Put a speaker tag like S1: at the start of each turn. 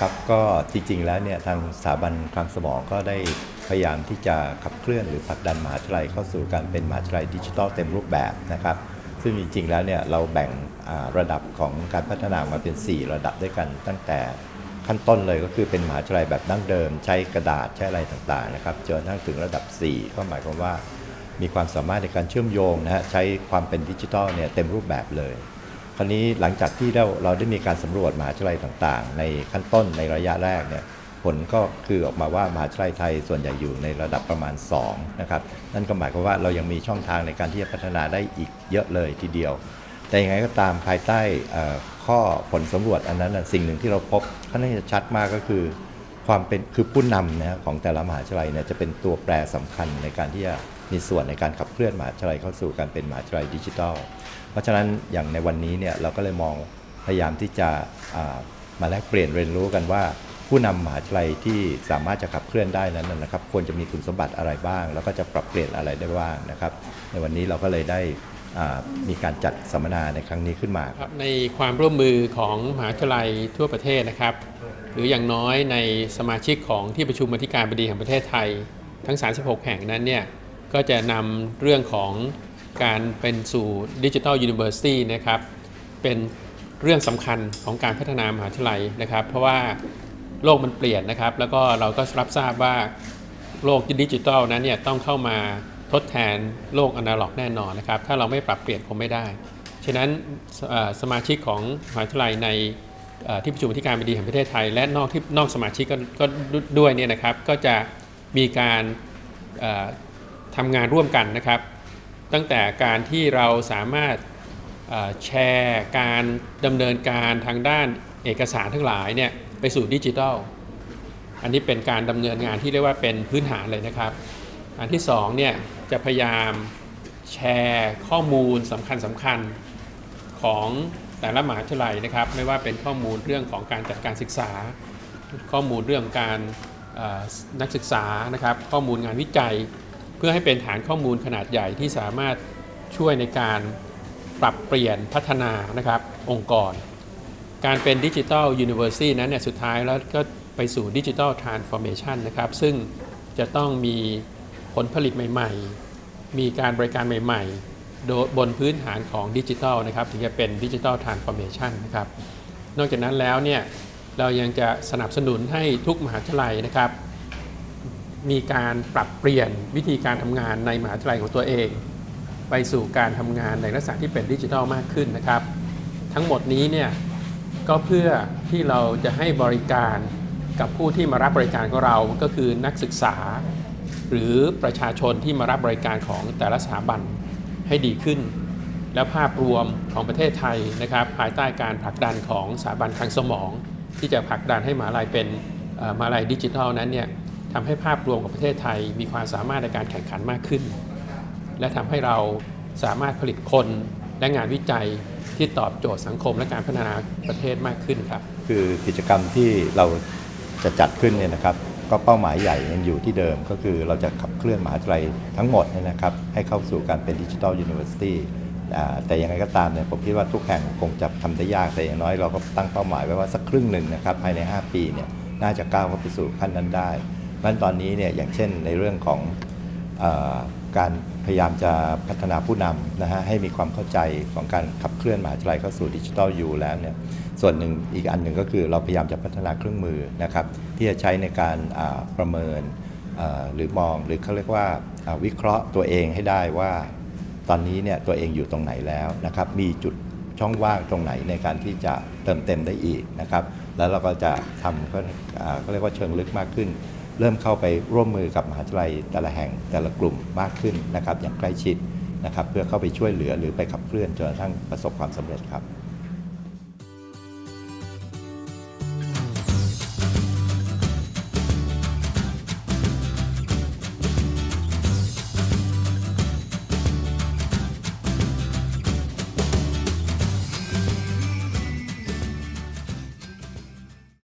S1: ครับก็จริงๆแล้วเนี่ยทางสถาบันคลังสมองก็ได้พยายามที่จะขับเคลื่อนหรือผลักดันมหาวิทยาลัยเข้าสู่การเป็นมหาวิทยาลัยดิจิทัลเต็มรูปแบบนะครับ ซึ่งจริงๆแล้วเนี่ยเราแบ่งระดับของการพัฒนามาเป็น 4 ระดับด้วยกัน ตั้งแต่ขั้นต้นเลยก็คือเป็นมหาวิทยาลัยแบบดั้งเดิม ใช้กระดาษใช้อะไรต่างๆนะครับจนทั้งถึงระดับ 4 ก็หมายความว่า มีความสามารถในการเชื่อมโยงนะฮะใช้ความเป็นดิจิทัลเนี่ยเต็มรูปแบบเลย คราวนี้หลังจากที่เราเราได้มีการสำรวจมหาวิทยาลัยต่างๆ ในขั้นต้นในระยะแรกเนี่ยผลก็คือออกมาว่ามหาวิทยาลัยไทยส่วนใหญ่อยู่ในระดับประมาณ2นะครับนั่นก็หมายความว่าเรายังมีช่องทางในการที่จะพัฒนาได้อีกเยอะเลยทีเดียว แต่ยังไงก็ตามภายใต้ข้อผลสำรวจอันนั้นสิ่งหนึ่งที่เราพบค่อนข้างจะชัดมากก็คือ ความเป็นคือผู้นำนะของแต่ละมหาวิทยาลัยเนี่ยจะเป็นตัวแปรสำคัญในการที่จะ มีส่วนในการขับเคลื่อนมหาวิทยาลัยเข้าสู่การเป็นมหาวิทยาลัยดิจิทัล เพราะฉะนั้นอย่างในวันนี้เนี่ยเราก็เลยมองพยายามที่จะมาแลกเปลี่ยนเรียนรู้กันว่า ผู้นำมหาวิทยาลัยที่สามารถจะขับเคลื่อนได้นั้นนะครับควรจะมีคุณสมบัติอะไรบ้าง แล้วก็จะปรับเปลี่ยนอะไรได้บ้างนะครับ ในวันนี้เราก็เลยได้มีการจัดสัมมนาในครั้งนี้ขึ้นมาครับ
S2: ครับในความร่วมมือของมหาวิทยาลัยทั่วประเทศนะครับ หรืออย่างน้อยในสมาชิกของที่ประชุมอธิการบดีแห่งประเทศไทย ทั้ง 36 แห่งนั้นเนี่ย ก็จะนำเรื่องของการเป็นสู่ดิจิทัลยูนิเวอร์ซิตี้นะครับ เป็นเรื่องสำคัญของการพัฒนามหาวิทยาลัยนะครับ เพราะว่าโลกมันเปลี่ยนนะครับ แล้วก็เราก็รับทราบว่าโลกดิจิทัลนั้นเนี่ยต้องเข้ามาทดแทนโลกอนาล็อกแน่นอนนะครับ ถ้าเราไม่ปรับเปลี่ยนคงไม่ได้ ฉะนั้นสสมาชิกของมหาวิทยาลัยในที่ประชุมที่การบดีแห่งประเทศไทย และนอกที่นอกสมาชิกก็ด้วยเนี่ยนะครับ ก็จะมีการ ทำงานร่วมกันนะครับ ตั้งแต่การที่เราสามารถแชร์การดำเนินการทางด้านเอกสารทั้งหลายเนี่ยไปสู่ดิจิทัล อันนี้เป็นการดำเนินงานที่เรียกว่าเป็นพื้นฐานเลยนะครับ อันที่สองเนี่ยจะพยายามแชร์ข้อมูลสำคัญสำคัญของแต่ละมหาวิทยาลัยนะครับ ไม่ว่าเป็นข้อมูลเรื่องของการจัดการศึกษา ข้อมูลเรื่องการนักศึกษานะครับ ข้อมูลงานวิจัย เพื่อให้เป็นฐานข้อมูลขนาดใหญ่ที่สามารถช่วยในการปรับเปลี่ยนพัฒนานะครับองค์กร การเป็นดิจิทัลยูนิเวอร์ซิตี้นั้นเนี่ยสุดท้ายแล้วก็ไปสู่ดิจิทัลทรานส์ฟอร์เมชันนะครับ ซึ่งจะต้องมีผลผลิตใหม่ ๆ มีการบริการใหม่ ๆ บนพื้นฐานของดิจิทัลนะครับ ถึงจะเป็นดิจิทัลทรานส์ฟอร์เมชันนะครับ นอกจากนั้นแล้วเนี่ยเรายังจะสนับสนุนให้ทุกมหาวิทยาลัยนะครับ มีการปรับเปลี่ยนวิธีการทำงานในมหาวิทยาลัยของตัวเอง ไปสู่การทำงานในลักษณะที่เป็นดิจิทัลมากขึ้นนะครับ ทั้งหมดนี้เนี่ยก็เพื่อที่เราจะให้บริการกับผู้ที่มารับบริการของเราก็คือนักศึกษา หรือประชาชนที่มารับบริการของแต่ละสถาบันให้ดีขึ้น และภาพรวมของประเทศไทยนะครับ ภายใต้การผลักดันของสถาบันทางสมอง ที่จะผลักดันให้มหาลัยเป็นมหาลัยดิจิทัลนั้นเนี่ย ทำให้ภาพรวมของประเทศไทยมีความสามารถในการแข่งขันมากขึ้น และทำให้เราสามารถผลิตคนและงานวิจัยที่ตอบโจทย์สังคมและการพัฒนาประเทศมากขึ้นครับ
S1: คือกิจกรรมที่เราจะจัดขึ้นเนี่ยนะครับก็เป้าหมายใหญ่ยังอยู่ที่เดิม ก็คือเราจะขับเคลื่อนมหาวิทยาลัยทั้งหมดเนี่ยนะครับให้เข้าสู่การเป็นดิจิทัลยูนิเวอร์ซิตี้แต่ยังไงก็ตามเนี่ยผมคิดว่าทุกแห่งคงจะทำได้ยากแต่อย่างน้อยเราก็ตั้งเป้าหมายไว้ว่าสักครึ่งหนึ่งนะครับภายใน 5 ปีเนี่ยน่าจะก้าวเข้าไปสู่ขั้นนั้นได้ เพราะฉะนั้นตอนนี้เนี่ยอย่างเช่นในเรื่องของอการพยายามจะพัฒนาผู้นำนะฮะให้มีความเข้าใจของการขับเคลื่อนมหาวิทยาลัยเข้าสู่ดิจิทัลยูแล้วเนี่ยส่วนหนึ่งอีกอันหนึ่งก็คือเราพยายามจะพัฒนาเครื่องมือนะครับที่จะใช้ในการประเมินหรือมองหรือเขาเรียกว่าวิเคราะห์ตัวเองให้ได้ว่า ตอนนี้เนี่ยตัวเองอยู่ตรงไหนแล้วนะครับมีจุดช่องว่างตรงไหนในการที่จะเติมเต็มได้อีกนะครับแล้วเราก็จะทำก็เขาเรียกว่าเชิงลึกมากขึ้น เริ่มเข้าไปร่วมมือกับมหาวิทยาลัยแต่ละแห่งแต่ละกลุ่มมากขึ้นนะครับอย่างใกล้ชิดนะครับเพื่อเข้าไปช่วยเหลือหรือไปขับเคลื่อนจนกระทั่งประสบความสำเร็จครับ